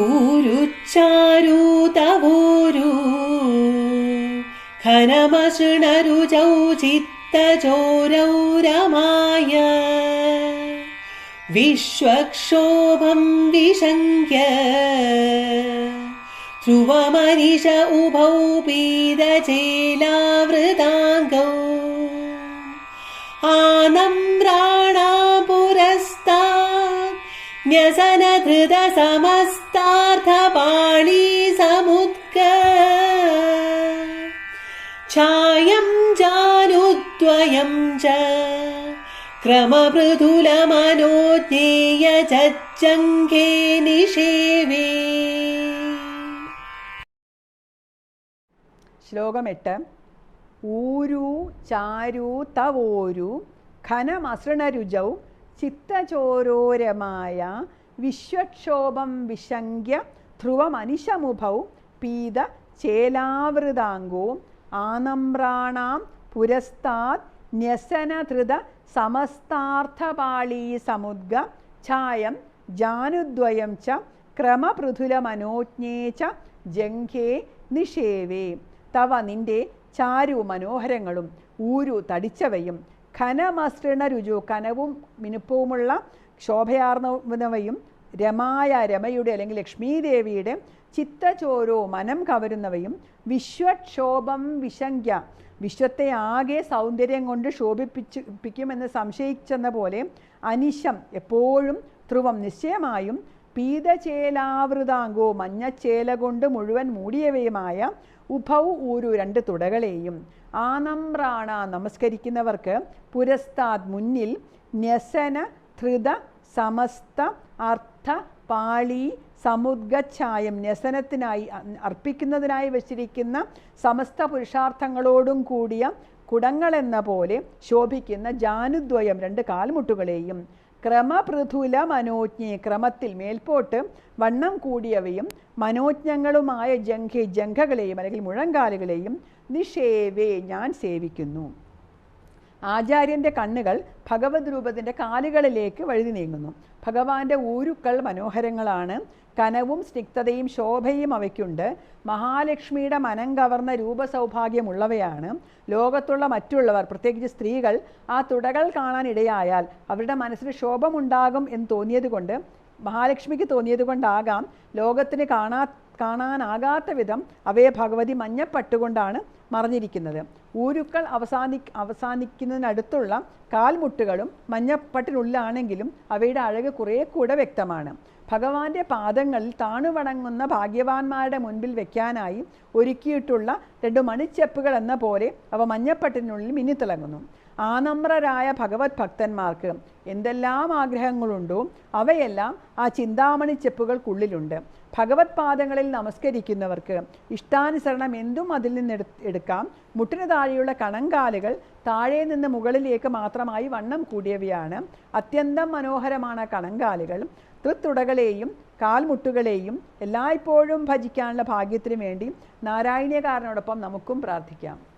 ഊരുച്ചാരൂതവൂരു ഘനമശൃണരുചൗ ചിത്തചോരൗരമായ വിശ്വക്ഷോഭം വിശങ്ക്യ ധ്രുവമനിഷ ഉഭൗ പീതചേലാവൃതാംഗൗ ആനമ്രാണാപുരസ്താत् ന്യസനധൃത സമസ്താർത്ഥപാണി സമുദ്ഗ ഛായം ജാനുദ്വയം ച. ക്രമമൃദുലമനോജ്ഞേയ ചജ്ജംഘേ നിഷേവേ. ശ്ലോകം എട്ട്. ഊരു ചാരു തവോരു ഘനമസൃണരുചൗ ചിത്തചോരോരമായ വിശ്വക്ഷോഭം വിശങ്ക്യ ധ്രുവമനിശമുഭൗ പീത ചേലാവൃതാംഗോ ആനമ്രാണാം പുരസ്താത് ന്യസനധൃത സമസ്താർത്ഥപാളീ സമുദ്ഗ ഛായം ജാനുദ്വയം ച ക്രമപൃഥുലമനോജ്ഞേ ച ജംഘേ നിഷേവേ. തവ നിന്റെ ചാരു മനോഹരങ്ങളും ഊരു തടിച്ചവയും ഘനമസൃണ രുചു കനവും മിനുപ്പവുമുള്ള ശോഭയാർന്നവയും രമായ രമയുടെ അല്ലെങ്കിൽ ലക്ഷ്മീദേവിയുടെ ചിത്തചോരോ മനം കവരുന്നവയും വിശ്വക്ഷോഭം വിശങ്ക്യ വിശ്വത്തെ ആകെ സൗന്ദര്യം കൊണ്ട് ശോഭിപ്പിച്ചിപ്പിക്കുമെന്ന് സംശയിച്ചെന്ന പോലെ അനിശം എപ്പോഴും ധ്രുവം നിശ്ചയമായും പീതചേലാവൃതാംഗോ മഞ്ഞച്ചേല കൊണ്ട് മുഴുവൻ മൂടിയവയുമായ ഉഭൗ ഊരു രണ്ട് തുടകളെയും ആനമ്രാണ നമസ്കരിക്കുന്നവർക്ക് പുരസ്താദ് മുന്നിൽ ന്യസന ധൃത സമസ്ത അർത്ഥ പാളി സമുദ്ഗച്ഛായം ന്യസനത്തിനായി അർപ്പിക്കുന്നതിനായി വച്ചിരിക്കുന്ന സമസ്ത പുരുഷാർത്ഥങ്ങളോടും കൂടിയ കുടങ്ങളെന്ന പോലെ ശോഭിക്കുന്ന ജാനുദ്വയം രണ്ട് കാൽമുട്ടുകളെയും ക്രമപൃഥുല മനോജ്ഞ ക്രമത്തിൽ മേൽപോട്ട് വണ്ണം കൂടിയവയും മനോജ്ഞങ്ങളുമായ ജംഘെ ജംഘകളെയും അല്ലെങ്കിൽ മുഴങ്കാലുകളെയും നിഷേവേ ഞാൻ സേവിക്കുന്നു. ആചാര്യന്റെ കണ്ണുകൾ ഭഗവത് രൂപത്തിന്റെ കാലുകളിലേക്ക് വഴുതി നീങ്ങുന്നു. ഭഗവാന്റെ ഊരുക്കൾ മനോഹരങ്ങളാണ്. കനവും സ്നിഗ്ധതയും ശോഭയും അവയ്ക്കുണ്ട്. മഹാലക്ഷ്മിയുടെ മനം കവർന്ന രൂപസൗഭാഗ്യമുള്ളവയാണ്. ലോകത്തുള്ള മറ്റുള്ളവർ പ്രത്യേകിച്ച് സ്ത്രീകൾ ആ തുടകൾ കാണാൻ ഇടയായാൽ അവരുടെ മനസ്സിന് ശോഭമുണ്ടാകും എന്ന് തോന്നിയതുകൊണ്ട് മഹാലക്ഷ്മിക്ക് തോന്നിയത് കൊണ്ടാകാം ലോകത്തിന് കാണാ കാണാനാകാത്ത വിധം അവയെ ഭഗവതി മഞ്ഞപ്പട്ടുകൊണ്ടാണ് മറഞ്ഞിരിക്കുന്നത്. ഊരുക്കൾ അവസാനി അവസാനിക്കുന്നതിനടുത്തുള്ള കാൽമുട്ടുകളും മഞ്ഞപ്പട്ടിനുള്ളിലാണെങ്കിലും അവയുടെ അഴക് കുറേ കൂടെ വ്യക്തമാണ്. ഭഗവാന്റെ പാദങ്ങളിൽ താണുവണങ്ങുന്ന ഭാഗ്യവാന്മാരുടെ മുൻപിൽ വെക്കാനായി ഒരുക്കിയിട്ടുള്ള രണ്ട് മണിച്ചെപ്പുകൾ എന്ന പോലെ അവ മഞ്ഞപ്പട്ടിനുള്ളിൽ മിന്നിത്തിളങ്ങുന്നു. ആനമ്രരായ ഭഗവത് ഭക്തന്മാർക്ക് എന്തെല്ലാം ആഗ്രഹങ്ങളുണ്ടോ അവയെല്ലാം ആ ചിന്താമണി ചെപ്പുകൾക്കുള്ളിലുണ്ട്. ഭഗവത് പാദങ്ങളിൽ നമസ്കരിക്കുന്നവർക്ക് ഇഷ്ടാനുസരണം എന്തും അതിൽ നിന്ന് എടുക്കാം. മുട്ടിന് താഴെയുള്ള കണങ്കാലുകൾ താഴെ നിന്ന് മുകളിലേക്ക് മാത്രമായി വണ്ണം കൂടിയവയാണ്. അത്യന്തം മനോഹരമാണ് കണങ്കാലുകൾ. തൃത്തുടകളെയും കാൽമുട്ടുകളെയും എല്ലായ്പ്പോഴും ഭജിക്കാനുള്ള ഭാഗ്യത്തിനു വേണ്ടി നാരായണീയകാരനോടൊപ്പം നമുക്കും പ്രാർത്ഥിക്കാം.